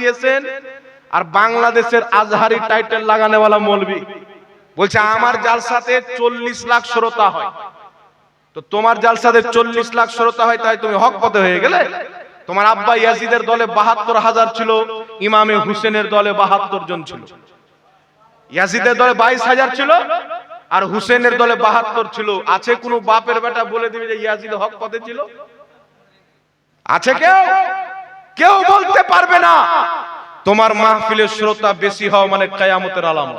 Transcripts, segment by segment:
দিয়েছেন আর বাংলাদেশের আজহারি টাইটেল লাগানেওয়ালা মৌলবি। বলছে, আমার জালসাতে চল্লিশ লাখ শ্রোতা হয়। তো তোমার জালসাতে চল্লিশ লাখ শ্রোতা হয়, তাই তুমি হক পথে হয়ে গেলে? তোমার আব্বা ইয়াজিদের দলে বাহাত্তর হাজার ছিল, ইমামে হুসেনের দলে বাহাত্তর জন ছিল। ইয়াজিদের দলে বাইশ হাজার ছিল, আর হুসেনের দলে বাহাত্তর ছিল। আছে কোনো বাপের বেটা বলে দিবে যে ইয়াজিদ হক পথে ছিল? আছে কেউ? কেউ বলতে পারবে না। তোমার মাহফিলের শ্রোতা বেশি হওয়া মানে কায়ামতের আলামত।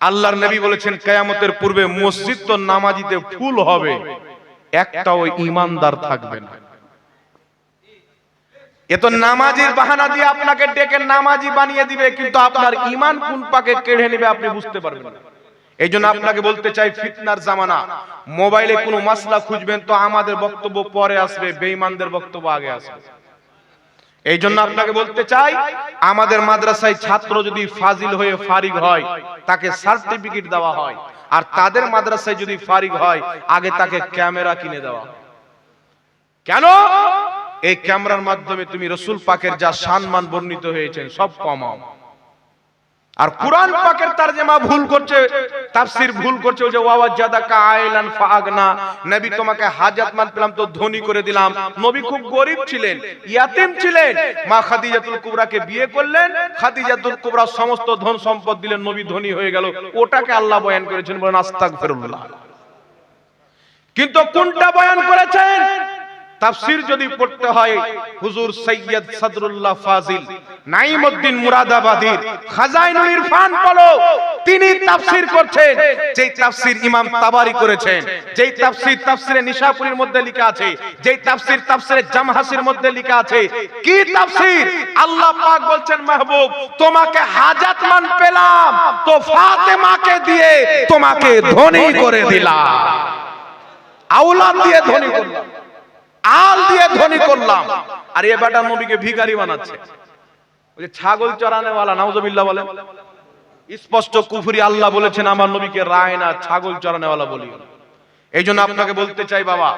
আল্লাহর নবী বলেছেন, কায়ামতের পূর্বে মসজিদ তো নামাজিতে ফুল হবে, একটাও ইমানদার থাকবে না। এ তো নামাজির বাহানা দিয়ে আপনাকে ডেকে নামাজি বানিয়ে দিবে, কিন্তু আপনার ইমান কোন পাকে কেড়ে নেবে আপনি বুঝতে পারবেন না। এই জন্য আপনাকে বলতে চাই, ফিতনার জামানা। মোবাইলে কোনো মাসলা খুঁজবেন তো আমাদের বক্তব্য পরে আসবে, বেঈমানদের বক্তব্য আগে আসবে। এই জন্য আপনাকে বলতে চাই, আমাদের মাদ্রাসায় ছাত্র যদি ফাজিল হয়ে ফারিগ হয়, তাকে সার্টিফিকেট দেওয়া হয়। আর তাদের মাদ্রাসায় যদি ফারিগ হয়, আগে তাকে ক্যামেরা কিনে দেওয়া কেন? এই ক্যামেরার মাধ্যমে তুমি রসুল পাকের যা সম্মান বর্ণিত হয়েছেন, সব কমাও। আর কোরআন পাকের তারজমা ভুল করছে তাফসীর ভুল করছে ওই যে ওয়াওয়াজাদা কা আইলান ফাগনা নবী তোমাকে হাজাতমান পেলাম তো ধনী করে দিলাম। নবী খুব গরিব ছিলেন ইয়াতিম ছিলেন। মা খাদিজাতুল কুবরাকে বিয়ে করলেন খাদিজাতুল কুবরা সমস্ত ধন সম্পদ দিলেন নবী ধনী হয়ে গেল। ওটাকে আল্লাহ বয়ান করেছেন বলেন আস্তাগফিরুল্লাহ। কিন্তু কোনটা বয়ান করেছেন? তাফসীর যদি পড়তে হয়, হুজুর সৈয়দ সদরুল্লাহ ফাজিল নাইমউদ্দিন মুরাদাবাদীর খাজাইনুল ইরফান পড়ো তিনি তাফসীর করছেন, যেই তাফসীর ইমাম তাবারি করেছেন, যেই তাফসীর তাফসীরে নিশাপুরীর মধ্যে লেখা আছে, যেই তাফসীর তাফসীরে জামহাসির মধ্যে লেখা আছে, কি তাফসীর? আল্লাহ পাক বলছেন, মাহবুব, তোমাকে হাজাতমান পেলাম, তো ফাতেমাকে দিয়ে তোমাকে ধনী করে দিলাম। আওলাদ দিয়ে ধনী করলাম। আল দিয়ে ধনী করলাম। আর এ বেটা নবীকে ভিখারি বানাচ্ছে। ছাগল চড়ানেওয়ালা নাউজবিল্লা বলে। স্পষ্ট কুফুরি আল্লাহ বলেছেন, আমার নবীকে রায় না, ছাগল চরানেওয়ালা বলি এই জন্য আপনাকে বলতে চাই, বাবা,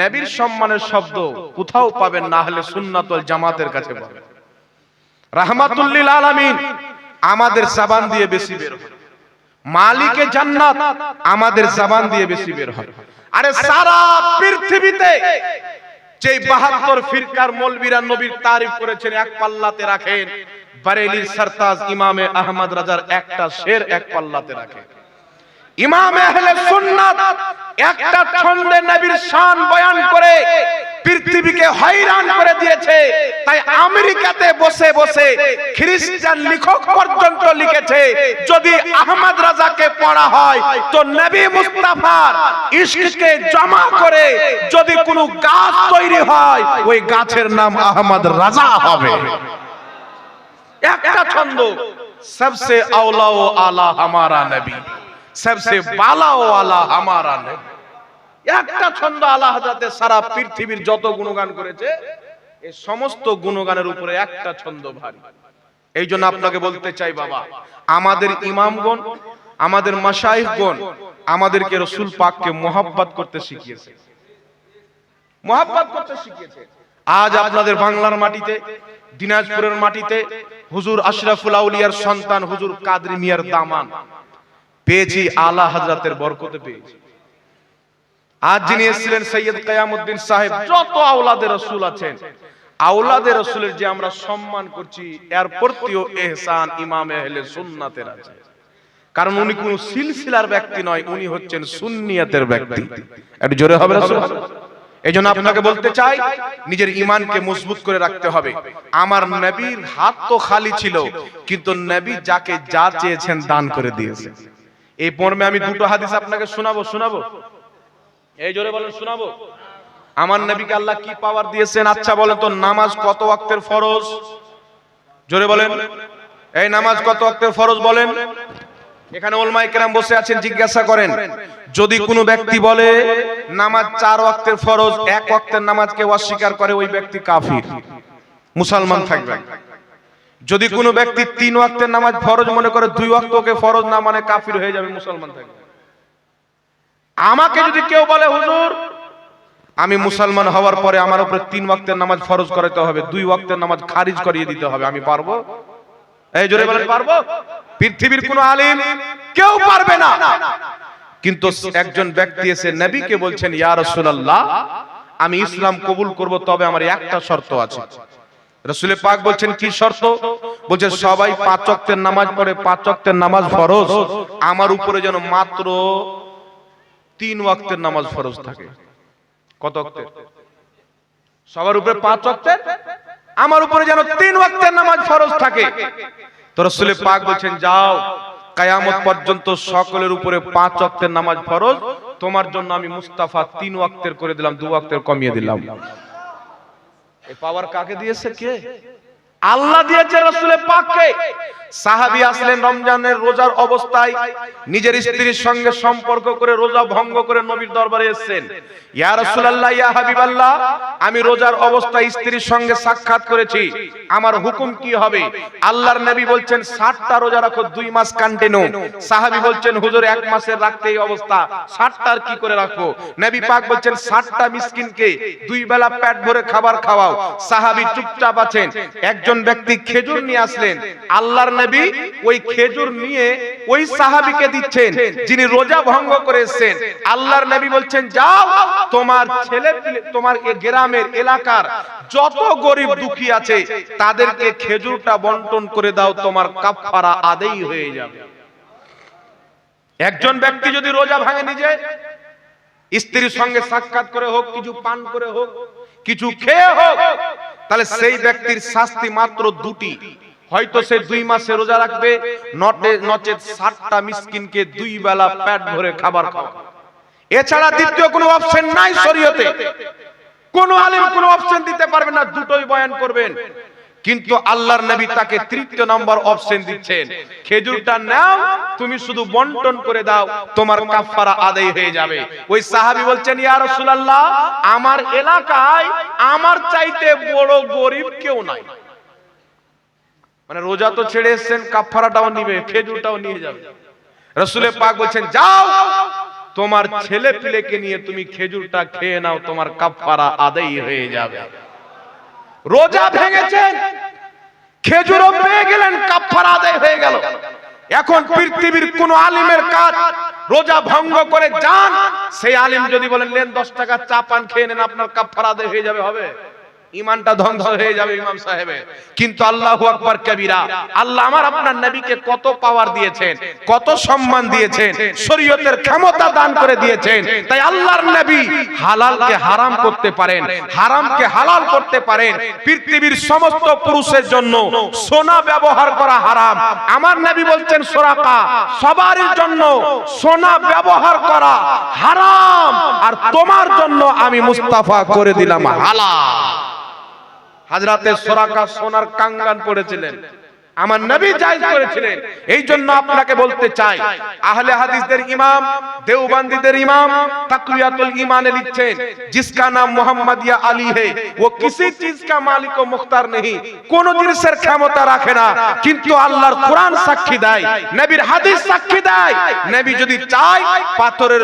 নবীর সম্মানের শব্দ কোথাও পাবেন না হলে সুন্নাতল জামাতের কাছে পাবেন। রাহমাতুল্লিল আলামিন, আমাদের সাবান দিয়ে বেশি বের হয়। মালিকে জান্নাত, আমাদের সাবান দিয়ে বেশি বের হয়। আরে সারা পৃথিবীতে যে বাহাত্তর ফিরকার মৌলবীরা নবীর তারিফ করেছেন, এক পাল্লাতে রাখেন। বারেলির সরতাজ ইমামে আহমদ রাজার একটা শের এক পাল্লাতে রাখেন ইমাম আহলে সুন্নাত একটা ছন্দে নবীর শান বয়ান করে পৃথিবীকে হয়রান করে দিয়েছে। তাই আমেরিকাতে বসে বসে খ্রিস্টান লেখক পর্যন্ত লিখেছে, যদি আহমদ রাজাকে পড়া হয় তো নবী মুস্তাফার ইশককে জমা করে যদি কোনো গাছ তৈরি হয়, ওই গাছের নাম আহমদ রাজা হবে। একটা ছন্দ সবসে আওলা ও আলা হামারা নবী। সবসে বালা ও আলা হামারা একটা ছন্দ আল্লাহ হাজরাতে সারা পৃথিবীর যত গুণগান করেছে এই সমস্ত গুণগানের উপরে একটা ছন্দ ভারী। এই জন্য আপনাকে বলতে চাই বাবা আমাদের ইমামগণ আমাদের মাসাইহগণ আমাদেরকে রসুল পাককে মোহাব্বত করতে শিখিয়েছে। মোহাব্বত করতে শিখিয়েছে। আজ আপনাদের বাংলার মাটিতে দিনাজপুরের মাটিতে হুজুর আশরাফুল আউলিয়ার সন্তান হুজুর কাদরি মিয়ার দামান। পেয়েছি আলা হাজরাতের বরকতে পেয়েছি। আজ যিনি এসেছিলেন সৈয়দ কয়ামুদ্দিন সাহেব যত আওলাদে রসুল আছেন আওলাদে রসুলের যে আমরা সম্মান করছি এর প্রতিও এহসান ইমামে আহলে সুন্নাতের আছে কারণ উনি কোন সিলসিলার ব্যক্তি নয় উনি হচ্ছেন সুন্নিয়াতের ব্যক্তি। একটু জোরে হবে রাসূল এই জন্য আপনাকে বলতে চাই নিজের ইমানকে মজবুত করে রাখতে হবে। আমার নবীর হাত তো খালি ছিল কিন্তু নবী যাকে যা চেয়েছেন দান করে দিয়েছে এই পর্বে আমি দুটো হাদিস আপনাকে শোনাবো শোনাবো। এই জোরে বলেন শোনাবো। আমার নবীকে আল্লাহ কি পাওয়ার দিয়েছেন? আচ্ছা বলেন তো নামাজ কত ওয়াক্তের ফরজ? জোরে বলেন। এই নামাজ কত ওয়াক্তের ফরজ বলেন? এখানে ওলমাই কেরাম বসে আছেন জিজ্ঞাসা করেন যদি কোনো ব্যক্তি বলে নামাজ চার ওয়াক্তের ফরজ এক ওয়াক্তের নামাজকে অস্বীকার করে ওই ব্যক্তি কাফির মুসলমান থাকবে। যদি কোনো ব্যক্তি তিন ওয়াক্তের নামাজ ফরজ মনে করে দুই ওয়াক্তকে ফরজ না মানে কাফির হয়ে যাবে মুসলমান থাকবে আমাকে যদি কেউ বলে হুজুর আমি মুসলমান হওয়ার পরে আমার উপরে তিন ওয়াক্তের নামাজ ফরজ করাতে হবে। দুই ওয়াক্তের নামাজ খারিজ করিয়ে দিতে হবে। আমি পারব? এই জোরে বলেন পারব? পৃথিবীর কোন আলিম কেউ পারবে না। কিন্তু একজন ব্যক্তি এসে নবীকে বলছেন ইয়া রাসূলুল্লাহ আমি ইসলাম কবুল করব তবে আমার একটা শর্ত আছে। রসুলে পাক বলছেন, কি শর্ত? বলছে, সবাই পাঁচ ওয়াক্তের নামাজ পড়ে, পাঁচ ওয়াক্তের নামাজ ফরজ। আমার উপরে যেন মাত্র তিন ওয়াক্তের নামাজ ফরজ থাকে। কত ওয়াক্তের? সবার উপরে পাঁচ ওয়াক্তের? আমার উপরে যেন তিন ওয়াক্তের নামাজ ফরজ থাকে। তো রসুলে পাক বলছেন, যাও, কায়ামত পর্যন্ত সকলের উপরে পাঁচ ওয়াক্তের নামাজ ফরজ। তোমার জন্য আমি মুস্তাফা তিন ওয়াক্তের করে দিলাম, দু ওয়াক্তের কমিয়ে দিলাম। এই পাওয়ার কাকে দিয়েছে কে আল্লাহ দিয়েছে রসুলে পাককে। সাহাবী আসলেন রমজানের রোজার অবস্থায়। নিজের স্ত্রীর সঙ্গে সম্পর্ক করে রোজা ভঙ্গ করে নবীর দরবারে এসেছেন। ইয়া রাসূলুল্লাহ, ইয়া হাবিবাল্লাহ, আমি রোজার অবস্থায় স্ত্রীর সঙ্গে সাক্ষাৎ করেছি। আমার হুকুম কি হবে? আল্লাহর নবী বলছেন 60টা রোজা রাখো, দুই মাস কন্টিনিউ সাহাবী বলছেন, হুজুর, এক মাসের রাখতে এই অবস্থা। 60টার কি করে রাখব? নবী পাক বলছেন 60টা মিসকিনকে দুই বেলা পেট ভরে খাবার খাওয়াও। সাহাবী চুপচাপ আছেন। একজন ব্যক্তি খেজুর নিয়ে আসলেন। আল্লাহর নবী ওই খেজুর নিয়ে ওই সাহাবীকে দিচ্ছেন, যিনি রোজা ভঙ্গ করে এসেছেন। আল্লাহর নবী বলছেন, যাও, তোমার ছেলে তোমার গ্রামের এলাকার যত গরিব দুঃখী আছে, তাদেরকে খেজুরটা বন্টন করে দাও, তোমার কাফারা আদেই হয়ে যাবে। একজন ব্যক্তি যদি রোজা ভাঙে নিজে, স্ত্রীর সঙ্গে সাক্ষাৎ করে হোক, কিছু পান করে হোক, কিছু খেয়ে হোক তাহলে সেই ব্যক্তির শাস্তি মাত্র দুটি। হয়তো সে দুই মাসে রোজা রাখবে নচেত ষাটটা মিসকিনকে দুই বেলা প্যাট ভরে খাবার খাওয়া। এছাড়া দ্বিতীয় কোনো অপশন নাই শরীয়তে। কোন আলিম কোনো অপশন দিতে পারবে না, দুটোই বয়ান করবেন। কিন্তু আল্লাহর নবী তাকে তৃতীয় নম্বর অপশন দিচ্ছেন। খেজুরটা নাও, তুমি শুধু বন্টন করে দাও, তোমার কাফারা আদায় হয়ে যাবে। ওই সাহাবী বলছেন, ইয়া রাসূলুল্লাহ, আমার এলাকায় আমার চাইতে বড় গরিব কেউ নাই। মানে রোজা তো ছেড়ে এসেছেন কাফারাটাও নিবে, খেজুরটাও নিয়ে যাবে। রসুলের পাক বলছেন, যাও, তোমার ছেলে পিলেকে নিয়ে তুমি খেজুরটা খেয়ে নাও, তোমার কাফারা আদায় হয়ে যাবে। রোজা ভেঙেছেন খেজুরও পেয়ে গেলেন কাফারা আদায় হয়ে গেল। এখন পৃথিবীর কোন আলিমের কাজ, রোজা ভঙ্গ করে যান। সেই আলিম যদি বলেন, নেন, দশ টাকা চা পান, খেয়ে নেন, আপনার কাফারা আদায় হয়ে যাবে, হবে? ইমানটা ধ্বংস হয়ে যাবে ইমাম সাহেবের কিন্তু আল্লাহু আকবার কবিরা, আল্লাহ আমার আপনার নবীকে কত পাওয়ার দিয়েছেন, কত সম্মান দিয়েছেন, শরীয়তের ক্ষমতা দান করে দিয়েছেন। তাই আল্লাহর নবী হালালকে হারাম করতে পারেন, হারামকে হালাল করতে পারেন। পৃথিবীর সমস্ত পুরুষের জন্য সোনা ব্যবহার করা হারাম। আমার নবী বলছেন, সোরাকা সবার জন্য সোনা ব্যবহার করা হারাম। আর তোমার জন্য আমি মুস্তাফা করে দিলাম হালাল। হাজরাতে সোরাকা সোনার কাঙ্গান পড়েছিলেন। আমার নবী জায়েজ করেছিলেন এই জন্য আপনাকে বলতে চাই আহলে হাদিসদের ইমাম দেওবন্দীদের ইমাম তাকরিয়াতুল ঈমানে লিখছেন जिसका नाम मोहम्मद या अली है वो किसी चीज का मालिक ও মুখতার नहीं কোন জিনিসের ক্ষমতা রাখে না কিন্তু আল্লাহর কোরআন সাক্ষী দেয় নবীর হাদিস সাক্ষী দেয় নবী যদি চায় পাথরের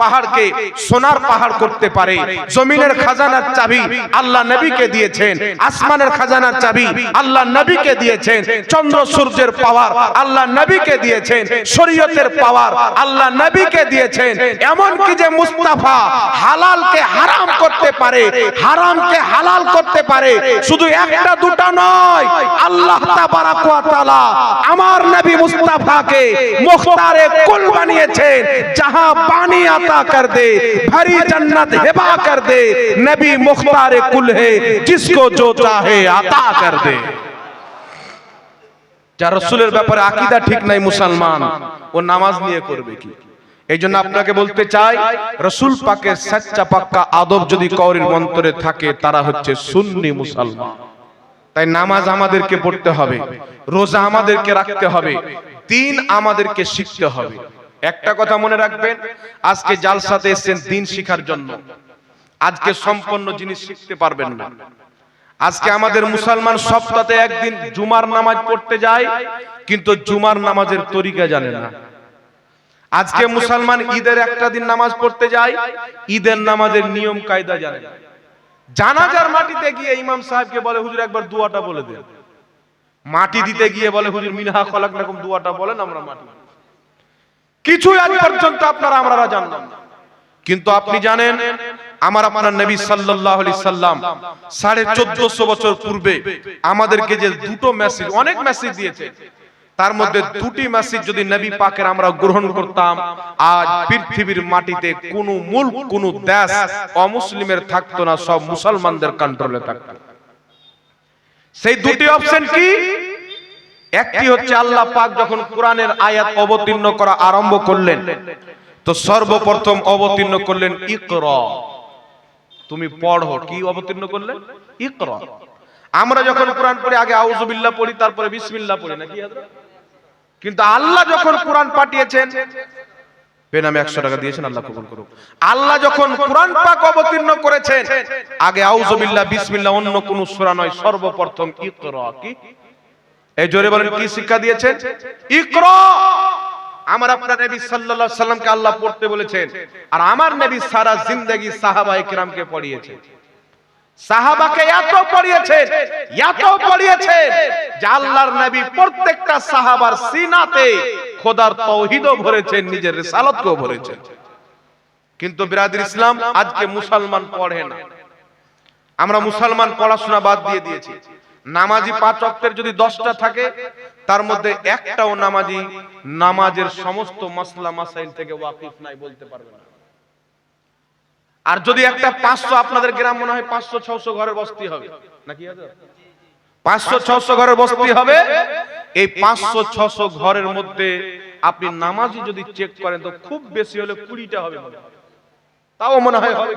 পাহাড়কে সোনার পাহাড় করতে পারে জমিনের খাজানার চাবি আল্লাহ নবীকে দিয়েছেন আসমানের খাজানার চাবি আল্লাহ নবীকে দিয়েছেন চন্দ্র সূর্যের পাওয়ার আল্লাহ নবীকে দিয়েছেন শরীয়তের পাওয়ার আল্লাহ নবীকে দিয়েছেন এমন কি যে মুস্তাফা হালালকে হারাম করতে পারে হারামকে হালাল করতে পারে শুধু একটা দুটা নয় আল্লাহ তাবারাক ওয়া তাআলা আমার নবী মুস্তাফাকে মুখতারে কুল বানিয়েছেন जहां पानी आता कर दे भरी जन्नत हिबा कर दे नबी मुख्तार कुल है जिसको जो चाहे आता कर दे যার রসুলের ব্যাপারে আকীদা ঠিক নাই মুসলমান ও নামাজ নিয়ে করবে কি? এই জন্য আপনাকে বলতে চাই রসুল পাকের সচ্চা পাক্কা আদব যদি কৌরির মন্তরে থাকে তারা হচ্ছে সুন্নি মুসলমান। তাই নামাজ আমাদেরকে পড়তে হবে রোজা আমাদেরকে রাখতে হবে দিন আমাদেরকে শিখতে হবে। একটা কথা মনে রাখবেন আজকে জালসাতে এসেছেন দিন শিখার জন্য। আজকে সম্পন্ন জিনিস শিখতে পারবেন না। আজকে আমাদের মুসলমান সপ্তাহে একদিন জুমার নামাজ পড়তে যায় কিন্তু জুমার নামাজের তরিকা জানে না আজকে মুসলমান ঈদের একটা দিন নামাজ পড়তে যায় ঈদের নামাজের নিয়ম কায়দা জানে না। জানাজার মাটিতে গিয়ে ইমাম সাহেবকে বলে হুজুর একবার দুয়াটা বলে দেন মাটি দিতে গিয়ে বলে হুজুর মিনহা খলাক নাকুম দুয়াটা বলেন আমরা মাটি দিই। কিছু আজ পর্যন্ত আপনারা আমরা জানলাম না। কিন্তু আপনি জানেন আমার আপনার নবী সাল্লাল্লাহু আলাইহি সাল্লাম সাড়ে চোদ্দশো বছর পূর্বে আমাদেরকে যে দুটো মেসেজ অনেক মেসেজ দিয়েছে। তার মধ্যে দুটি মেসেজ যদি নবী পাকের আমরা গ্রহণ করতাম, আজ পৃথিবীর মাটিতে কোনো মূল কোন দেশ অমুসলিমের থাকতো না, সব মুসলমানদের কন্ট্রোলে থাকতো। সেই দুটি অপশন কি? একটি হচ্ছে আল্লাহ পাক যখন কোরআনের আয়াত অবতীর্ণ করা আরম্ভ করলেন, তো সর্বপ্রথম অবতীর্ণ করলেন ইকরা। তুমি পড়ো কি অবতীর্ণ করলে? ইকরা। আমরা যখন কোরআন পড়ি আগে আউযুবিল্লাহ পড়ি তারপরে বিসমিল্লাহ পড়ি নাকি কিন্তু আল্লাহ যখন কোরআন পাঠিয়েছেন বেনামে একশো টাকা দিয়েছেন আল্লাহ কবুল করুক। আল্লাহ যখন কোরআন পাক অবতীর্ণ করেছেন আগে আউযুবিল্লাহ বিসমিল্লাহ অন্য কোন সূরা নয় সর্বপ্রথম ইকরা কি? এই জোরে বলেন কি শিক্ষা দিয়েছেন? ইকরা! আমার আপনার নবী সাল্লাল্লাহু আলাইহি সাল্লামকে আল্লাহ পড়তে বলেছেন, আর আমার নবী সারা জিন্দেগি সাহাবায়ে কিরামকে পড়িয়েছেন সাহাবাকে এত পড়িয়েছেন এত পড়িয়েছেন যে আল্লাহর নবী প্রত্যেকটা সাহাবার সিনাতে খোদার তৌহিদও ভরেছেন, নিজের রিসালাতকেও ভরেছেন। কিন্তু বিরাদির ইসলাম আজকে মুসলমান পড়ে না। আমরা মুসলমান পড়াশোনা বাদ দিয়ে দিয়েছি। নামাজি পাঁচ অক্টের যদি দশটা থাকে তার মধ্যে একটাও নামাজি নামাজের সমস্ত মাসলা মাসাইল থেকে ওয়াকিফ নাই বলতে পারবে না। আর যদি একটা পাঁচশো আপনাদের গ্রাম মনে হয় পাঁচশো ছশো ঘরের বস্তি হবে, নাকি পাঁচশো ছশো ঘরের বস্তি হবে, এই পাঁচশো ছশো ঘরের মধ্যে আপনি নামাজি যদি চেক করেন, তো খুব বেশি হলে কুড়িটা হবে তাও মনে হয় হবে